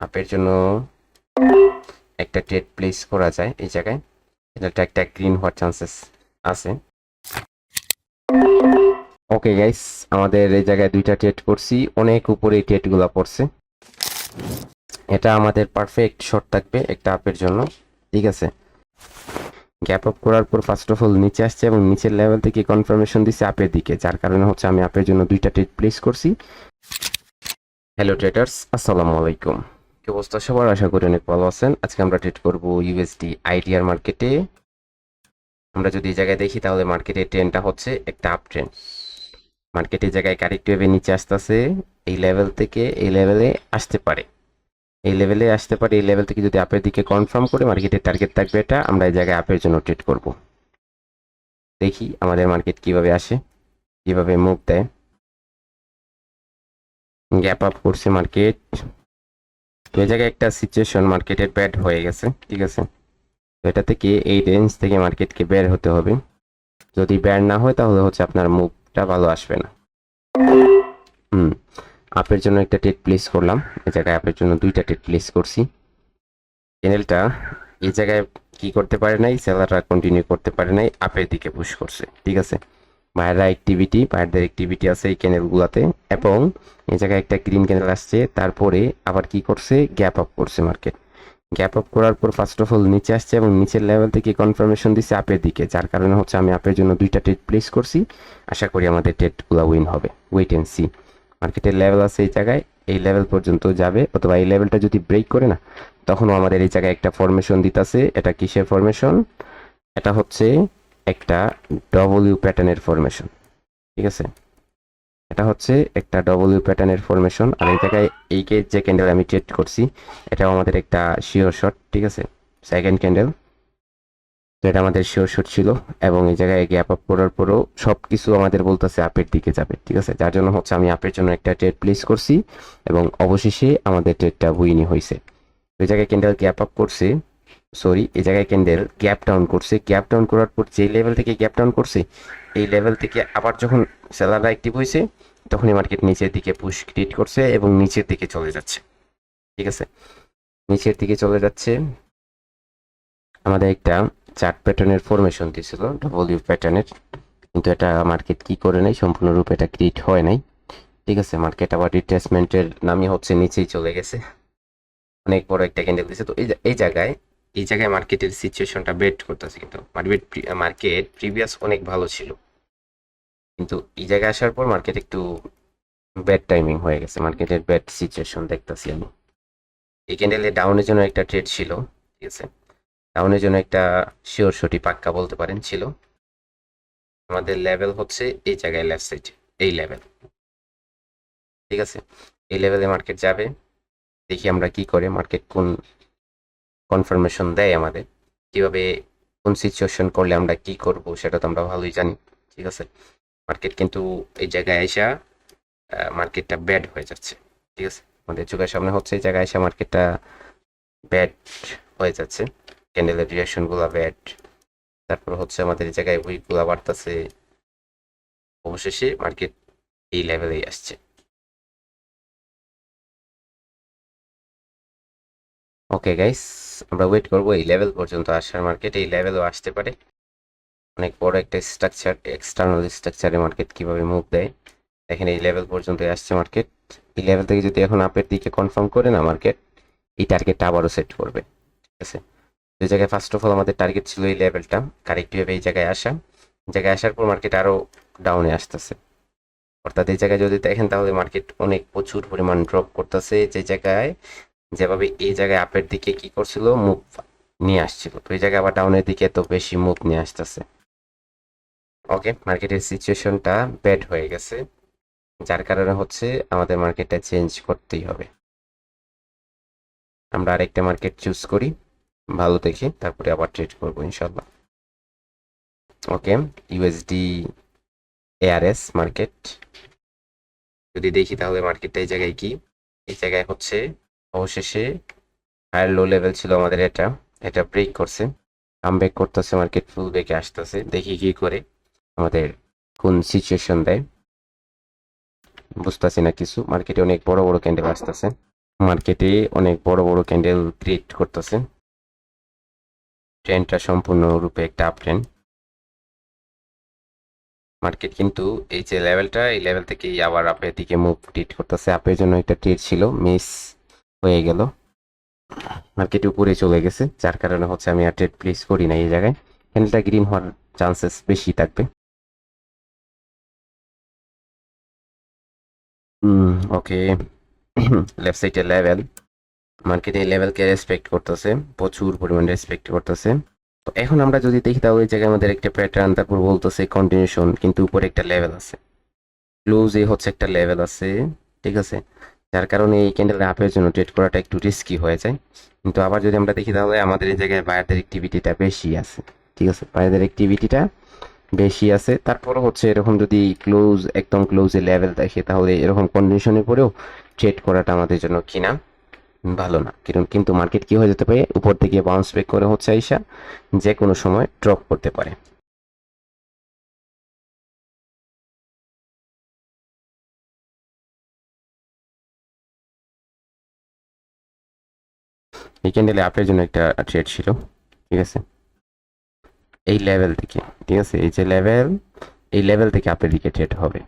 আপের জন্য একটা ট্রেড প্লেস করা যায় এই জায়গায়। এটা একটা গ্রিন হওয়ার চান্সেস আছে। ওকে গাইস আমাদের এই জায়গায় দুইটা ট্রেড করছি অনেক উপরে ট্রেডগুলো পড়ছে। এটা আমাদের পারফেক্ট শট থাকবে একটা আপের জন্য। ঠিক আছে? গ্যাপ আপ করার পর ফার্স্ট অফ অল নিচে আসছে এবং নিচের লেভেল থেকে কনফার্মেশন দিচ্ছে আপের দিকে, যার কারণে হচ্ছে আমি আপের জন্য দুইটা ট্রেড প্লেস করছি। হ্যালো ট্রেডার্স আসসালামু আলাইকুম। কি অবস্থা? সবার আশা করি অনেক ভালো আছেন। আজকে আমরা ট্রেড করব ইউএসডি আইডিআর মার্কেটে আমরা যদি এই জায়গায় দেখি, তাহলে মার্কেটের ট্রেনটা হচ্ছে একটা আপ ট্রেন মার্কেটের জায়গায় কারেক্ট ওয়েভে নিচে আসতেছে। এই লেভেল থেকে এই লেভেলে আসতে পারে। এই লেভেলে আসতে পারে, এই লেভেল থেকে যদি আপের দিকে কনফার্ম করে মার্কেটের টার্গেট থাকবে এটা, আমরা এই জায়গায় আপের জন্য ট্রেড করব। দেখি আমাদের মার্কেট কীভাবে আসে, কীভাবে মুভ দেয়। গ্যাপ আপ করছে মার্কেট তো এই জায়গায় একটা সিচুয়েশন মার্কেটের ব্যাড হয়ে গেছে, ঠিক আছে? তো এটা থেকে এই রেঞ্জ থেকে মার্কেটকে বের হতে হবে? যদি বের না হয় তাহলে হচ্ছে আপনার মুভটা ভালো আসবে না। হুম, আপের জন্য একটা টেট প্লেস করলাম। এই জায়গায় আপের জন্য দুইটা টেট প্লেস করছি। চ্যানেলটা এই জায়গায় কি করতে পারে নাই সেলাররা কন্টিনিউ করতে পারে নাই, আপের দিকে পুশ করছে, ঠিক আছে? বাইরের অ্যাক্টিভিটি বাইরের অ্যাক্টিভিটি আছে এই ক্যানেলগুলোতে এবং এই জায়গায় একটা গ্রিন ক্যানেল আসছে, তারপরে আবার কি করছে? গ্যাপ আপ করছে মার্কেট গ্যাপ আপ করার পর ফার্স্ট অফ অল নিচে আসছে এবং নিচের লেভেল থেকে কনফার্মেশন দিচ্ছে আপের দিকে, যার কারণে হচ্ছে আমি আপের জন্য দুইটা ট্রেড প্লেস করছি। আশা করি আমাদের ট্রেডগুলো উইন হবে। ওয়েট অ্যান্ড সি মার্কেটের লেভেল আছে এই জায়গায়, এই লেভেল পর্যন্ত যাবে। অথবা এই লেভেলটা যদি ব্রেক করে না, তখনও আমাদের এই জায়গায় একটা ফরমেশন দিতেছে। এটা কিসের ফরমেশন এটা হচ্ছে একটা ডব্লিউ প্যাটার্নের ফরমেশন ঠিক আছে? এটা হচ্ছে একটা ডব্লিউ প্যাটার্নের ফরমেশন আর এই জায়গায় এই কে যে ক্যান্ডেল আমি ট্রেড করছি, এটাও আমাদের একটা শিওর শট ঠিক আছে? সেকেন্ড ক্যান্ডেল তো এটা আমাদের শিওর শট ছিল, এবং এই জায়গায় গ্যাপ আপ করার পরও সব কিছু আমাদের বলতেছে আপের দিকে যাবে, ঠিক আছে? যার জন্য হচ্ছে আমি আপের জন্য একটা ট্রেড প্লেস করছি, এবং অবশেষে আমাদের ট্রেডটা উইনই হয়েছে এই জায়গায় ক্যান্ডেল গ্যাপ আপ করছে সরি, এই জায়গায় ক্যান্ডেল গ্যাপ ডাউন করছে। গ্যাপ ডাউন করার পর যে লেভেল থেকে গ্যাপ ডাউন করছে, এই লেভেল থেকে আবার যখন সেলাররা অ্যাক্টিভ হয়েছে, তখনই মার্কেট নিচের দিকে পুশ ক্রিয়েট করছে এবং নিচের দিকে চলে যাচ্ছে। ঠিক আছে? নিচের দিকে চলে যাচ্ছে। আমাদের একটা চার্ট প্যাটার্নের ফরমেশন দিয়েছিল ডব্লিউ প্যাটার্নের কিন্তু এটা মার্কেট কি করে নাই, সম্পূর্ণরূপে এটা ক্রিয়েট হয় নাই। ঠিক আছে? মার্কেট আবার রিট্রেসমেন্টের নামই হচ্ছে, নিচেই চলে গেছে। অনেক বড় একটা ক্যান্ডেল দিয়েছে তো এই জায়গায় এই জায়গায় মার্কেটের সিচুয়েশনটা বেট করতেছে কিন্তু। মার্কেট মার্কেট প্রিভিয়াস অনেক ভালো ছিল। কিন্তু এই জায়গায় আসার পর মার্কেট একটু ব্যাড টাইমিং হয়ে গেছে। মার্কেটের ব্যাড সিচুয়েশন দেখতেছি আমি। এই ক্যান্ডেলে ডাউনের জন্য একটা ট্রেড ছিল, ঠিক আছে? ডাউনের জন্য একটা শিওর শটি পাক্কা বলতে পারেন ছিল। আমাদের লেভেল হচ্ছে এই জায়গায় লেফট সাইড এই লেভেল ঠিক আছে? এই লেভেলে মার্কেট যাবে। দেখি আমরা কি করে মার্কেট কোন কনফার্মেশন দেয় আমাদের। কীভাবে, কোন সিচুয়েশন করলে আমরা কি করব, সেটা তো আমরা ভালোই জানি, ঠিক আছে? মার্কেট কিন্তু এই জায়গায় আইসা মার্কেটটা ব্যাড হয়ে যাচ্ছে, ঠিক আছে? আমাদের চোখের সামনে হচ্ছে এই জায়গায় আইসা মার্কেটটা ব্যাড হয়ে যাচ্ছে ক্যান্ডেলের রিয়াকশনগুলো ব্যাড তারপর হচ্ছে আমাদের এই জায়গায় উইকগুলো বাড়তেছে, অবশেষে মার্কেট এই লেভেলেই আসছে। ওকে গাইস আমরা ওয়েট করব। এই লেভেল পর্যন্ত আসার মার্কেট এই লেভেলও আসতে পারে। অনেক বড় একটা স্ট্রাকচার এক্সটার্নাল স্ট্রাকচারে মার্কেট কীভাবে মুভ দেয়। দেখেন, এই লেভেল পর্যন্ত আসছে মার্কেট এই লেভেল থেকে যদি এখন আপের দিকে কনফার্ম করে না মার্কেট এই টার্গেটটা আবারও সেট করবে। ঠিক আছে? এই জায়গায় ফার্স্ট অফ অল আমাদের টার্গেট ছিল এই লেভেলটা কারেক্টভাবে এই জায়গায় আসা। জায়গায় আসার পর মার্কেট আরও ডাউনে আসতেছে। অর্থাৎ এই জায়গায় যদি দেখেন, তাহলে মার্কেট অনেক প্রচুর পরিমাণ ড্রপ করতেছে। যে জায়গায় যেভাবে এই জায়গায় আপের দিকে কি করছিল মুভ নিয়ে আসছিল। তো এই জায়গায় আবার ডাউনের দিকে তো বেশি মুভ নিয়ে আসতেছে। ওকে, মার্কেটের সিচুয়েশনটা ব্যাড হয়ে গেছে, যার কারণে হচ্ছে আমাদের মার্কেটটা চেঞ্জ করতেই হবে। আমরা আরেকটা মার্কেট চুজ করি, ভালো দেখে তারপরে আবার ট্রেড করব ইনশাল্লাহ ওকে, ইউএসডি এআরএস মার্কেট। যদি দেখি তাহলে মার্কেটটা এই জায়গায় কি? এই জায়গায় হচ্ছে অবশেষে হায়ার লো লেভেল ছিল আমাদের এটা। এটা ব্রেক করছে। কাম ব্যাক করতেছে মার্কেট ফুল ব্রেকে আসতেছে। দেখি কি করে আমাদের কোন সিচুয়েশন দেয়। বুঝতেছি না কিছু। মার্কেটে অনেক বড় বড় ক্যান্ডেল আসতেছে। মার্কেটে অনেক বড় বড় ক্যান্ডেল ক্রিয়েট করতেছে। ট্রেন্ডটা সম্পূর্ণরূপে একটা আপ ট্রেন মার্কেট কিন্তু এই যে লেভেলটা এই লেভেল থেকে আবার আপের দিকে মুভ ট্রিট করতেছে। আপের জন্য একটা ট্রিট ছিল মিস হয়ে গেল। মার্কেট উপরে চলে গেছে, যার কারণে হচ্ছে আমি আর ট্রেড প্লেস করি না এই জায়গায়। ক্যান্ডেলটা গ্রিন হওয়ার চান্সেস বেশি থাকবে। ওকে লেফট সাইডে লেভেল মার্কেট এই লেভেলকে রেসপেক্ট করতেছে, প্রচুর পরিমাণে রেসপেক্ট করতেছে। তো এখন আমরা যদি দেখি তাহলে ওই জায়গায় আমাদের একটা প্যাটার্ন তারপর বলতেছে কন্টিনিউশন কিন্তু উপরে একটা লেভেল আছে। ক্লোজে হচ্ছে একটা লেভেল আছে, ঠিক আছে? যার কারণে এই ক্যান্ডেল আপের জন্য ট্রেড করাটা একটু রিস্কি হয়ে যায়। কিন্তু আবার যদি আমরা দেখি তাহলে আমাদের এই জায়গায় বায়ারদের অ্যাক্টিভিটিটা বেশি আছে। ঠিক আছে? বায়ারদের অ্যাক্টিভিটিটা বেশি আছে। তারপরও হচ্ছে এরকম যদি ক্লোজ একদম ক্লোজে লেভেল দেখে তাহলে এরকম কন্ডিশনে পরেও ট্রেড করাটা আমাদের জন্য কিনা ভালো না। কারণ কিন্তু মার্কেট কি হয়ে যেতে পারে? উপর থেকে বাউন্স ব্যাক করে হচ্ছে আইসা যে কোনো সময় ড্রপ করতে পারে। এই ক্যান্ডেলে আপের জন্য একটা ট্রেড ছিল, ঠিক আছে? এই লেভেল থেকে, ঠিক আছে? এই যে লেভেল এই লেভেল থেকে আপের দিকে ট্রেড হবে।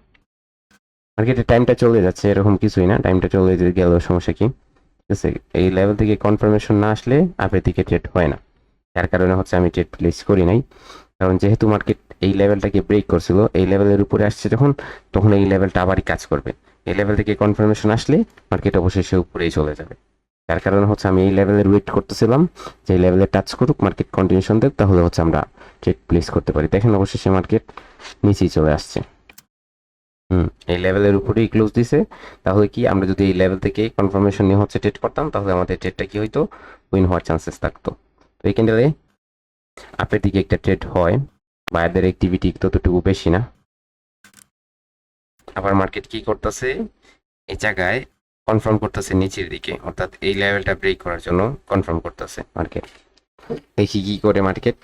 মার্কেটের টাইমটা চলে যাচ্ছে, এরকম কিছুই না টাইমটা চলে গেল, সমস্যা কি? ঠিক আছে? এই লেভেল থেকে কনফার্মেশন না আসলে আপের দিকে ট্রেড হয় না। যার কারণে হচ্ছে আমি ট্রেড প্লেস করি নাই। কারণ যেহেতু মার্কেট এই লেভেলটাকে ব্রেক করছিল, এই লেভেলের উপরে আসছে যখন, তখন এই লেভেলটা আবারই কাজ করবে। এই লেভেল থেকে কনফার্মেশন আসলে মার্কেট অবশেষে উপরেই চলে যাবে। যার কারণে হচ্ছে আমি এই লেভেলের ওয়েট করতেছিলাম যে লেভেলে টাচ করুক মার্কেট কন্টিনিউশন দেখ, তাহলে হচ্ছে আমরা ট্রেড প্লেস করতে পারি। দেখেন অবশেষে মার্কেট নিচেই চলে আসছে। হুম, এই লেভেলের উপরেই ক্লোজ দিছে। তাহলে কি আমরা যদি এই লেভেল থেকে কনফার্মেশন নিয়ে হচ্ছে ট্রেড করতাম, তাহলে আমাদের ট্রেডটা কি হইতো? উইন হওয়ার চান্সেস থাকতো। তো এই ক্যান্ডেলে আপের দিকে একটা ট্রেড হয় বায়ারদের অ্যাক্টিভিটি ততটুকু বেশি না। আবার মার্কেট কি করতেছে? এই জায়গায় কনফার্ম করতেছে নিচের দিকে, অর্থাৎ এই লেভেলটা ব্রেক করার জন্য কনফার্ম করতেছে মার্কেট দেখি কি করে মার্কেট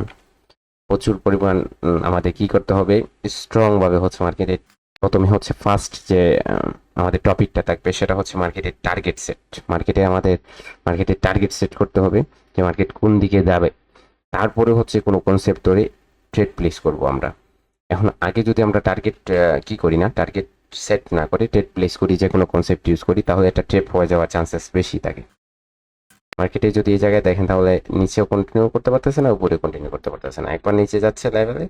প্রচুর পরিমাণ আমাদের কি করতে হবে? স্ট্রং ভাবে হচ্ছে মার্কেটে প্রথমে হচ্ছে ফার্স্ট যে আমাদের টপিকটা থাকবে, সেটা হচ্ছে মার্কেটের টার্গেট সেট মার্কেটে আমাদের মার্কেটের টার্গেট সেট করতে হবে যে মার্কেট কোন দিকে যাবে। তারপরে হচ্ছে কোনো কনসেপ্ট ধরে ট্রেড প্লেস করব আমরা। এখন আগে যদি আমরা টার্গেট কি করি না টার্গেট সেট না করে ট্রেড প্লেস করি, যে কোনো কনসেপ্ট ইউজ করি, তাহলে একটা ট্রেপ হয়ে যাওয়ার চান্সেস বেশি থাকে। মার্কেটে যদি এই জায়গায় দেখেন, তাহলে নিচেও কন্টিনিউ করতে পারতেছে না উপরে কন্টিনিউ করতে পারতেছে না। একবার নিচে যাচ্ছে লেভেলে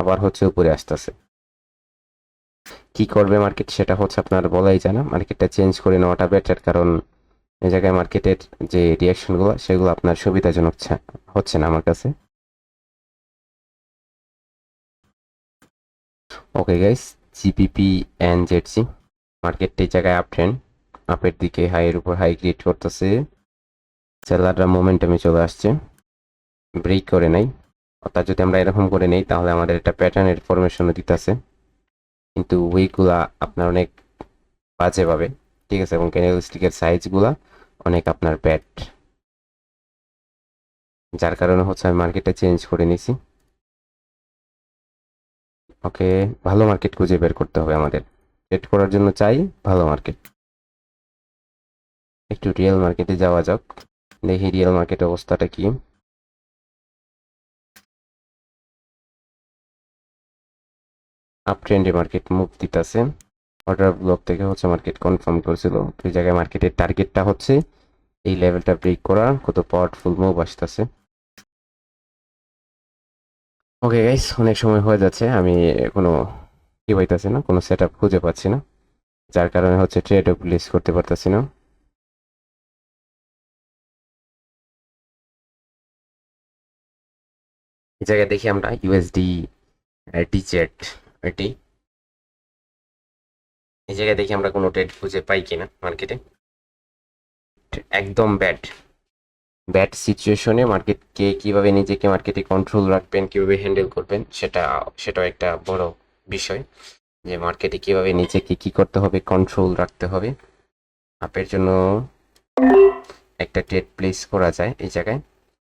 আবার হচ্ছে উপরে আসতেছে। কি করবে মার্কেট সেটা হচ্ছে আপনার বলাই যায় না। মার্কেটটা চেঞ্জ করে নেওয়াটা বেটার কারণ এই জায়গায় মার্কেটের যে রিয়াকশনগুলো সেগুলো আপনার সুবিধাজনক হচ্ছে না আমার কাছে। Okay guys GPP and ZC মার্কেটটা জায়গায় আপ ট্রেন্ড আপের দিকে হাইয়ের উপর হাই ক্রিয়েট করতেছে। সেলাররা মোমেন্টামে চলে আসছে। ব্রেক করে নাই। অর্থাৎ যদি আমরা এরকম করে নেই, তাহলে আমাদের একটা প্যাটার্নের ফরমেশনও দিতেছে। কিন্তু উইকগুলা আপনার অনেক বাজে পাবে ঠিক আছে? এবং ক্যানেল স্টিকের সাইজগুলা অনেক আপনার ব্যাড যার কারণে হচ্ছে আমি মার্কেটটা চেঞ্জ করে নিছি। ওকে, ভালো মার্কেট খুঁজে বের করতে হবে আমাদের। ট্রেড করার জন্য চাই ভালো মার্কেট একটু রিয়েল মার্কেটে যাওয়া যাক। দেখি রিয়েল মার্কেট অবস্থাটা কি। আপ ট্রেন্ডে মার্কেট মুভ দিতেছে। অর্ডার ব্লক থেকে হচ্ছে মার্কেট কনফার্ম করেছিল। এই জায়গায় মার্কেটের টার্গেটটা হচ্ছে এই লেভেলটা ব্রেক করা। কত পাওয়ারফুল মুভ আসতেছে। ওকে গাইস অনেক সময় হয়ে যাচ্ছে। আমি কোনো কি পাইতেছি না, কোনো সেট খুঁজে পাচ্ছি না, যার কারণে হচ্ছে ট্রেডও প্লেস করতে পারতেছি না। এই জায়গায় দেখি আমরা ইউএসডি ডিজেট এটি এই জায়গায় দেখি আমরা কোনো ট্রেড খুঁজে পাই কিনা মার্কেটে একদম ব্যাড ব্যাড সিচুয়েশনে মার্কেটকে কীভাবে নিজেকে মার্কেটে কন্ট্রোল রাখবেন, কীভাবে হ্যান্ডেল করবেন, সেটা, সেটাও একটা বড় বিষয়। যে মার্কেটে কীভাবে নিজেকে কি করতে হবে কন্ট্রোল রাখতে হবে। আপের জন্য একটা ট্রেড প্লেস করা যায় এই জায়গায়।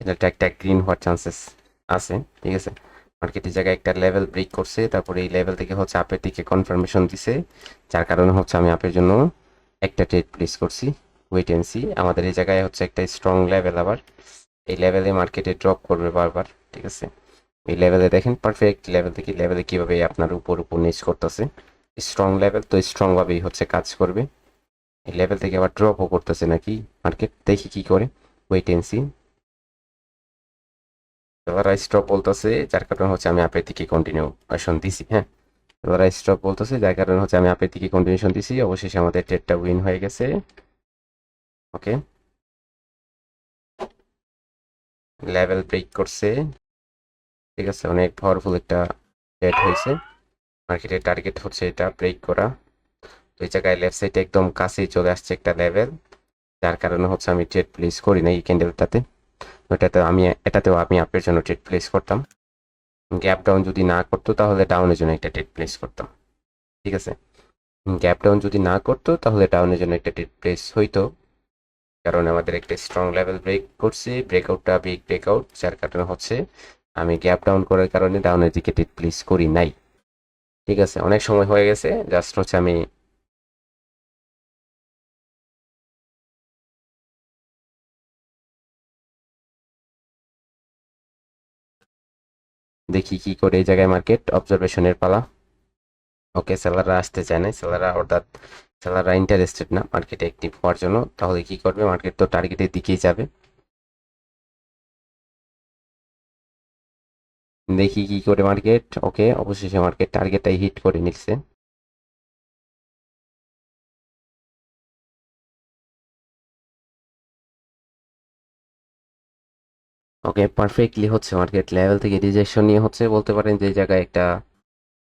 এটা একটা গ্রিন হওয়ার চান্সেস আছে, ঠিক আছে? মার্কেটের জায়গায় একটা লেভেল ব্রেক করছে, তারপরে এই লেভেল থেকে হচ্ছে আপের দিকে কনফার্মেশন দিছে। যার কারণে হচ্ছে আমি আপের জন্য একটা ট্রেড প্লেস করছি। ওয়েট এন্ড সি আমাদের এই জায়গায় হচ্ছে একটা স্ট্রং লেভেল আবার। এই লেভেলে মার্কেটে ড্রপ করবে বারবার, ঠিক আছে? এই লেভেলে দেখেন পারফেক্ট লেভেল থেকে লেভেলে কীভাবে আপনার উপর উপর নিচ করতেছে। স্ট্রং লেভেল তো স্ট্রং ভাবেই হচ্ছে কাজ করবে। এই লেভেল থেকে আবার ড্রপও করতেছে নাকি মার্কেট দেখি কি করে। ওয়েট এন্ড সি বলতেছে, যার কারণে হচ্ছে আমি আপের দিকে কন্টিনিউশন দিছি হ্যাঁ? স্টপ বলতেছে, যার কারণে হচ্ছে আমি আপের দিকে কন্টিনিউশন দিছি। অবশেষে আমাদের ট্রেডটা উইন হয়ে গেছে। ওকে। লেভেল ব্রেক করছে। ঠিক আছে, অনেক পাওয়ারফুল একটা ট্রেড হয়েছে। মার্কেটের টার্গেট হচ্ছে এটা ব্রেক করা। তো এই জায়গায় লেফট সাইডে একদম কাছেই চলে আসছে একটা লেভেল যার কারণে হচ্ছে আমি ট্রেড প্লেস করি না এই ক্যান্ডেলটাতে ওটাতে আমি, এটাতেও আমি আপের জন্য ট্রেড প্লেস করতাম। গ্যাপ ডাউন যদি না করতো তাহলে ডাউনের জন্য একটা ট্রেড প্লেস করতাম। ঠিক আছে? গ্যাপ ডাউন যদি না করতো তাহলে ডাউনের জন্য একটা ট্রেড প্লেস হইতো। কারণ আমাদের একটা স্ট্রং লেভেল ব্রেক করছে। ব্রেকআউটটা বিগ ব্রেকআউট যার কারণে হচ্ছে আমি গ্যাপ ডাউন করার কারণে ডাউনের দিকে প্লেস করি নাই। ঠিক আছে, অনেক সময় হয়ে গেছে জাস্ট হচ্ছে আমি দেখি কি করে এই জায়গায় মার্কেট অবজারভেশনের পালা। ওকে সেলাররা আসতে চায় না সেলাররা অর্থাৎ সেলাররা ইন্টারেস্টেড না মার্কেটে অ্যাক্টিভ হওয়ার জন্য, তাহলে কি করবে? মার্কেট তো টার্গেটের দিকেই যাবে। দেখি কি করে মার্কেট ওকে অবশেষে মার্কেট টার্গেটটাই হিট করে নিচ্ছে। ওকে পারফেক্টলি হচ্ছে মার্কেট লেভেল থেকে রিজেকশন নিয়ে হচ্ছে বলতে পারেন যে জায়গায় একটা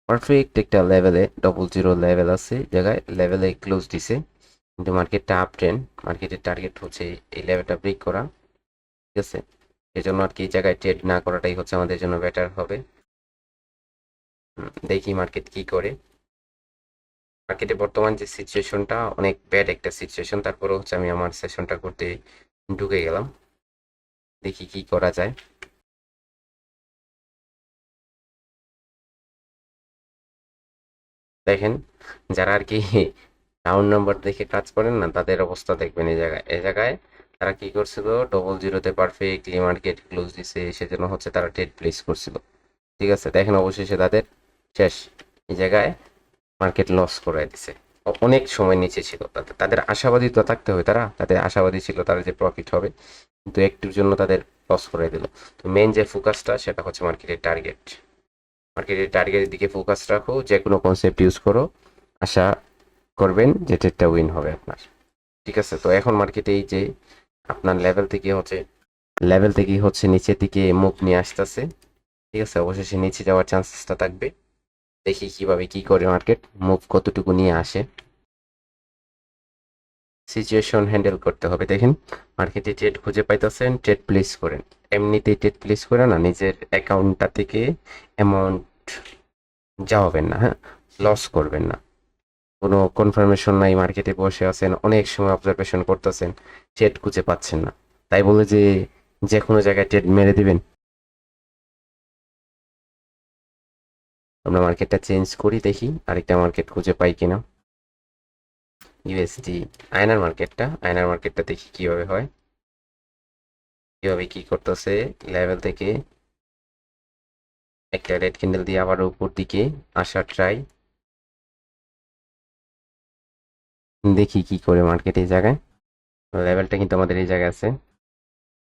পারফেক্ট একটা লেভেলে ডবল জিরো লেভেল আছে, জায়গায় লেভেলে ক্লোজ দিছে। কিন্তু মার্কেটটা আপ ট্রেন্ড মার্কেটের টার্গেট হচ্ছে এই লেভেলটা ব্রেক করা, ঠিক আছে? সেজন্য আর কি এই জায়গায় ট্রেড না করাটাই হচ্ছে আমাদের জন্য বেটার হবে। দেখি মার্কেট কি করে। মার্কেটে বর্তমান যে সিচুয়েশনটা অনেক ব্যাড একটা সিচুয়েশন তারপরে হচ্ছে আমি আমার সেশনটা করতে ঢুকে গেলাম। দেখি কি করা যায়। দেখেন, যারা আর কি রাউন্ড নাম্বার দেখে কাজ করেন না, তাদের অবস্থা দেখবেন এই জায়গায়। এই জায়গায় তারা কি করছিল? ডবল জিরোতে পারফেক্টলি মার্কেট ক্লোজ দিছে, সেজন্য হচ্ছে তারা ট্রেড প্লেস করছিল। ঠিক আছে? দেখেন অবশেষে তাদের শেষ। এই জায়গায় মার্কেট লস করে দিছে। অনেক সময় নিচে ছিল তাদের। তাদের আশাবাদী তো থাকতে হবে তারা। তাদের আশাবাদী ছিল তারা যে প্রফিট হবে। কিন্তু একটুর জন্য তাদের লস করে দিল। তো মেন যে ফোকাসটা সেটা হচ্ছে মার্কেটের টার্গেট মার্কেটের টার্গেটের দিকে ফোকাস রাখো যে কোনো কনসেপ্ট ইউজ করো। আশা করবেন যে ট্রেডটা উইন হবে আপনার। ঠিক আছে, তো এখন মার্কেটে এই যে আপনার লেভেল থেকে হচ্ছে লেভেল থেকে হচ্ছে নিচের দিকে মুভ নিয়ে আসতেছে। ঠিক আছে, অবশেষে নিচে যাওয়ার চান্সেসটা থাকবে। দেখি কীভাবে কি করে মার্কেট মুভ কতটুকু নিয়ে আসে। সিচুয়েশন হ্যান্ডেল করতে হবে। দেখেন মার্কেটে ট্রেড খুঁজে পাইতেছেন ট্রেড প্লেস করেন। এমনিতেই ট্রেড প্লেস করে না, নিজের অ্যাকাউন্টটা থেকে অ্যামাউন্ট যাওয়াবেন না হ্যাঁ? লস করবেন না। কোনো কনফার্মেশন নাই মার্কেটে বসে আছেন, অনেক সময় অবজারভেশন করতেছেন ট্রেড খুঁজে পাচ্ছেন না। তাই বলে যে যে কোনো জায়গায় ট্রেড মেরে দিবেন। আমরা মার্কেটটা চেঞ্জ করি, দেখি আরেকটা মার্কেট খুঁজে পাই কিনা। ইউএসডি আয়নার মার্কেটটা আয়নার মার্কেটটা দেখি কীভাবে হয়। কীভাবে কি করতেছে লেভেল থেকে একটা রেড ক্যান্ডেল দিয়ে আবার উপর দিকে আসার ট্রাই দেখি কি করে মার্কেট এই জায়গায়। লেভেলটা কিন্তু আমাদের এই জায়গায় আছে।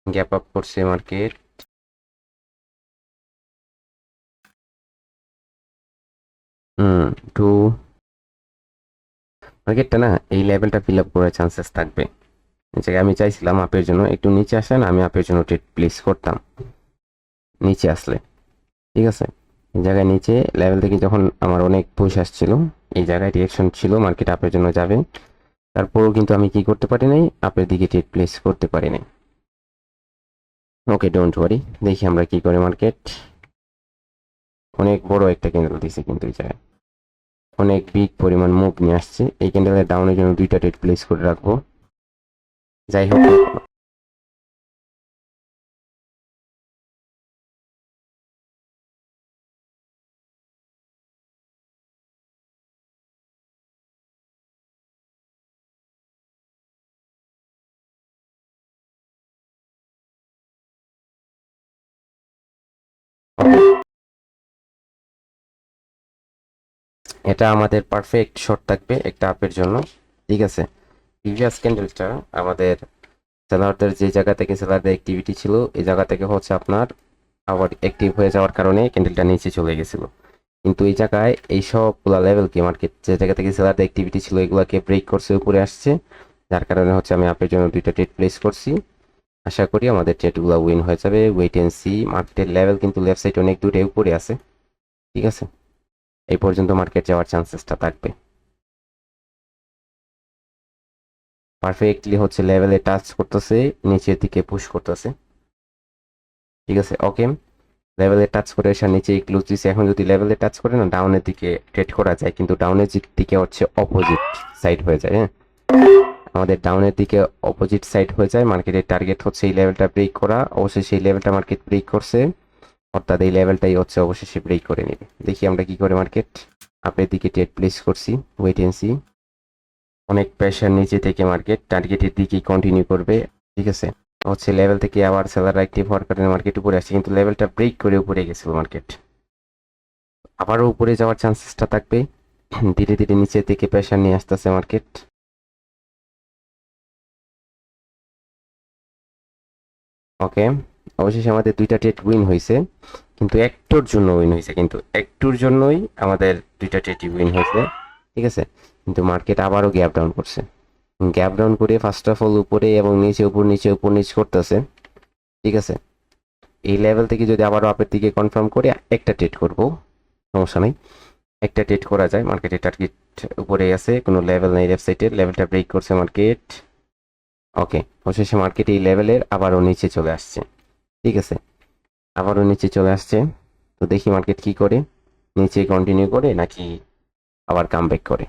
গ্যাপ আপ করছে মার্কেট হুম টু মার্কেটটা না, এই লেভেলটা ফিল আপ করার চান্সেস থাকবে। জায়গায় আমি চাইছিলাম আপের জন্য, একটু নিচে আসেন, আমি আপের জন্য ট্রেড প্লেস করতাম। নিচে আসলে। ঠিক আছে? এই জায়গায় নিচে লেভেল থেকে যখন আমার অনেক পুশ আসছিল, এই জায়গায় রিয়াকশন ছিল মার্কেট আপের জন্য যাবে তারপরেও কিন্তু আমি কি করতে পারি নাই আপের দিকে ট্রেড প্লেস করতে পারি নাই। ওকে ডোন্ট ওয়ারি দেখি আমরা কি করে মার্কেট অনেক বড় একটা ক্যান্ডেল দিছে কিন্তু এই জায়গায়। অনেক বিগ পরিমাণ মুভ নিয়ে আসছে। এই ক্যান্ডেলের ডাউনের জন্য দুইটা ট্রেড প্লেস করে রাখব। যাই হোক এটা আমাদের পারফেক্ট শট থাকবে একটা আপের জন্য, ঠিক আছে? প্রিভিয়াস ক্যান্ডেলটা আমাদের সেলারদের যে জায়গা থেকে সেলারদের অ্যাক্টিভিটি ছিল, এই জায়গা থেকে হচ্ছে আপনার আবার অ্যাক্টিভ হয়ে যাওয়ার কারণে ক্যান্ডেলটা নিচে চলে গেছিল। কিন্তু এই জায়গায় এই সবগুলা লেভেলকে মার্কেট যে জায়গা থেকে সেলারদের অ্যাক্টিভিটি ছিল, এগুলোকে ব্রেক করছে, উপরে আসছে। যার কারণে হচ্ছে আমি আপের জন্য দুইটা ট্রেড প্লেস করছি। আশা করি আমাদের ট্রেডগুলো উইন হয়ে যাবে। ওয়েট এন্ড সি মার্কেটের লেভেল কিন্তু লেফট সাইড অনেক দূরে, উপরে আছে। ঠিক আছে? এই পর্যন্ত মার্কেট যাওয়ার চান্সেসটা থাকবে। পারফেক্টলি হচ্ছে লেভেলে টাচ করতেছে, নিচের দিকে পুশ করতেছে। ঠিক আছে ওকে লেভেলে টাচ করে এসে নিচে ক্লোজ দিচ্ছে এখন যদি লেভেলে টাচ করে না ডাউনের দিকে ট্রেড করা যায়। কিন্তু ডাউনের দিকে হচ্ছে অপোজিট সাইড হয়ে যায় হ্যাঁ? আমাদের ডাউনের দিকে অপোজিট সাইড হয়ে যায়। মার্কেটের টার্গেট হচ্ছে এই লেভেলটা ব্রেক করা। অবশ্যই সেই লেভেলটা মার্কেট ব্রেক করছে। অর্থাৎ এই লেভেলটাই হচ্ছে অবশেষে ব্রেক করে নেবে। দেখি আমরা কি করে মার্কেট আপের দিকে ট্রেড প্লেস করছি ওয়েট এন্ড সি অনেক প্রেশার নিচে থেকে মার্কেট টার্গেটের দিকে কন্টিনিউ করবে, ঠিক আছে? হচ্ছে লেভেল থেকে আবার সেলার অ্যাক্টিভ হওয়ার কারণে মার্কেট উপরে আসছে, কিন্তু লেভেলটা ব্রেক করে উপরে গেছিল মার্কেট আবারও উপরে যাওয়ার চান্সেসটা থাকবে। ধীরে ধীরে নিচের দিকে প্রেশার নিয়ে আসতেছে মার্কেট ওকে অবশেষে আমাদের দুইটা ট্রেড উইন হয়েছে। কিন্তু একটুর জন্য উইন হয়েছে। কিন্তু একটুর জন্যই আমাদের দুইটা ট্রেডই উইন হয়েছে। ঠিক আছে? কিন্তু মার্কেট আবারও গ্যাপ ডাউন করছে। গ্যাপ ডাউন করে ফার্স্ট অফ অল উপরে এবং নিচে, উপর নিচে, উপর নিচ করতেছে। ঠিক আছে? এই লেভেল থেকে যদি আবারও আপের দিকে কনফার্ম করে, একটা ট্রেড করব। সমস্যা নেই। একটা ট্রেড করা যায়। মার্কেটের টার্গেট উপরে আছে। কোনো লেভেল নেই সাইডের লেভেলটা ব্রেক করছে মার্কেট ওকে অবশেষে মার্কেট এই লেভেলের আবারও নিচে চলে আসছে। ঠিক আছে। আবারও নিচে চলে আসছে। তো দেখি মার্কেট কি করে। নিচে কন্টিনিউ করে নাকি আবার কাম ব্যাক করে।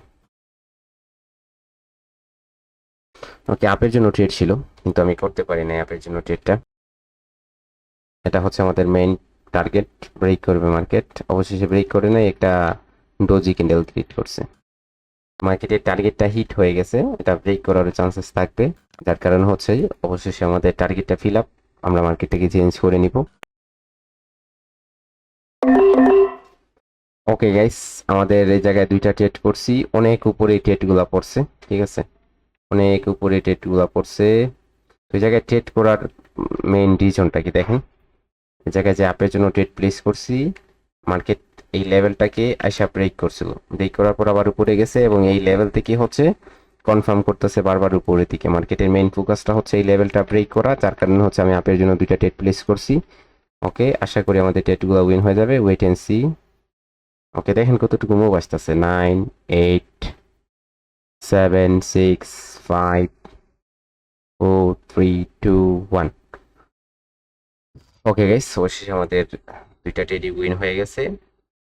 ওকে আপের জন্য ট্রেড ছিল, কিন্তু আমি করতে পারি না অ্যাপের জন্য ট্রেডটা এটা হচ্ছে আমাদের মেইন টার্গেট ব্রেক করবে মার্কেট অবশেষে ব্রেক করে নেয় একটা ডোজি ক্যান্ডেল ক্রিয়েট করছে। মার্কেটের টার্গেটটা হিট হয়ে গেছে, এটা ব্রেক করার চান্সেস থাকবে। যার কারণ হচ্ছে অবশেষে আমাদের টার্গেটটা ফিল আপ আমরা মার্কেটটাকে চেঞ্জ করে নিব। ওকে গাইস আমাদের এই জায়গায় দুইটা ট্রেড করছি অনেক উপরে ট্রেডগুলো পড়ছে, ঠিক আছে? অনেক উপরে ট্রেডগুলো পড়ছে। এই জায়গায় ট্রেড করার মেইন রিজনটা কি দেখেন? এই জায়গায় যে আপের জন্য ট্রেড প্লেস করছি, মার্কেট এই লেভেলটাকে আইসা ব্রেক করছিল। ব্রেক করার পর আবার উপরে গেছে এবং এই লেভেল থেকে হচ্ছে কনফার্ম করতেছে বারবার উপরের দিকে। মার্কেটের মেইন ফোকাসটা হচ্ছে এই লেভেলটা ব্রেক করা, যার কারণে হচ্ছে আমি আপের জন্য দুইটা টেট প্লেস করছি। ওকে আশা করি আমাদের ট্রেডগুলো উইন হয়ে যাবে। ওয়েট অ্যান্ড সি ওকে দেখেন কতটুকু মুভ আসতেছে। Nine eight seven six five four three two one okay guys অবশেষে আমাদের দুইটা টেডি উইন হয়ে গেছে।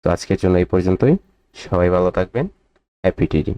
তো আজকের জন্য এই পর্যন্তই। সবাই ভালো থাকবেন। Happy teddy